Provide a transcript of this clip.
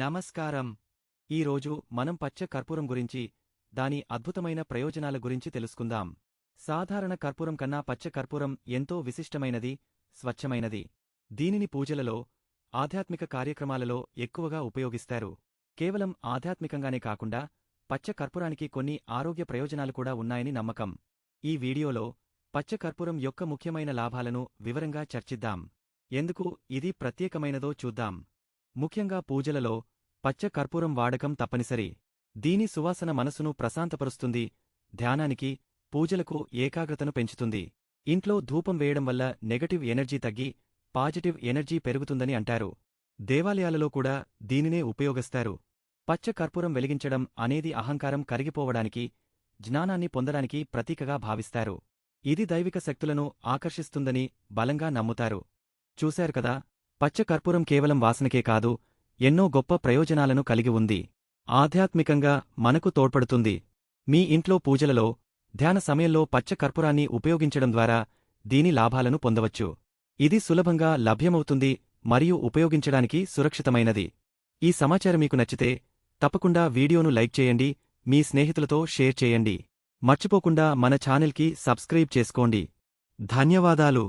నమస్కారం. ఈరోజు మనం పచ్చ కర్పూరం గురించి దాని అద్భుతమైన ప్రయోజనాల గురించి తెలుసుకుందాం. సాధారణ కర్పూరం కన్నా పచ్చ కర్పూరం ఎంతో విశిష్టమైనది స్వచ్ఛమైనది. దీనిని పూజలలో ఆధ్యాత్మిక కార్యక్రమాలలో ఎక్కువగా ఉపయోగిస్తారు. కేవలం ఆధ్యాత్మికంగానే కాకుండా పచ్చ కర్పూరానికి కొన్ని ఆరోగ్య ప్రయోజనాలు కూడా ఉన్నాయని నమ్మకం. ఈ వీడియోలో పచ్చ కర్పూరం యొక్క ముఖ్యమైన లాభాలను వివరంగా చర్చిద్దాం. ఎందుకు ఇది ప్రత్యేకమైనదో చూద్దాం. ముఖ్యంగా పూజలలో పచ్చ కర్పూరం వాడకం తప్పనిసరి. దీని సువాసన మనసును ప్రశాంతపరుస్తుంది ధ్యానానికి పూజలకు ఏకాగ్రతను పెంచుతుంది. ఇంట్లో ధూపం వేయడం వల్ల నెగటివ్ ఎనర్జీ తగ్గి పాజిటివ్ ఎనర్జీ పెరుగుతుందని అంటారు. దేవాలయాలలో కూడా దీనినే ఉపయోగిస్తారు. పచ్చ కర్పూరం వెలిగించడం అనేది అహంకారం కరిగిపోవడానికి జ్ఞానాన్ని పొందడానికి ప్రతీకగా భావిస్తారు. ఇది దైవిక శక్తులను ఆకర్షిస్తుందని బలంగా నమ్ముతారు. చూశారు కదా పచ్చ కర్పూరం కేవలం వాసనకే కాదు ఎన్నో గొప్ప ప్రయోజనాలను కలిగి ఉంది. ఆధ్యాత్మికంగా మనకు తోడ్పడుతుంది. మీ ఇంట్లో పూజలలో ధ్యాన సమయంలో పచ్చ కర్పూరాన్ని ఉపయోగించడం ద్వారా దీని లాభాలను పొందవచ్చు. ఇది సులభంగా లభ్యమవుతుంది మరియు ఉపయోగించడానికి సురక్షితమైనది. ఈ సమాచారం మీకు నచ్చితే తప్పకుండా వీడియోను లైక్ చేయండి మీ స్నేహితులతో షేర్ చేయండి. మర్చిపోకుండా మన ఛానల్కి సబ్స్క్రైబ్ చేసుకోండి. ధన్యవాదాలు.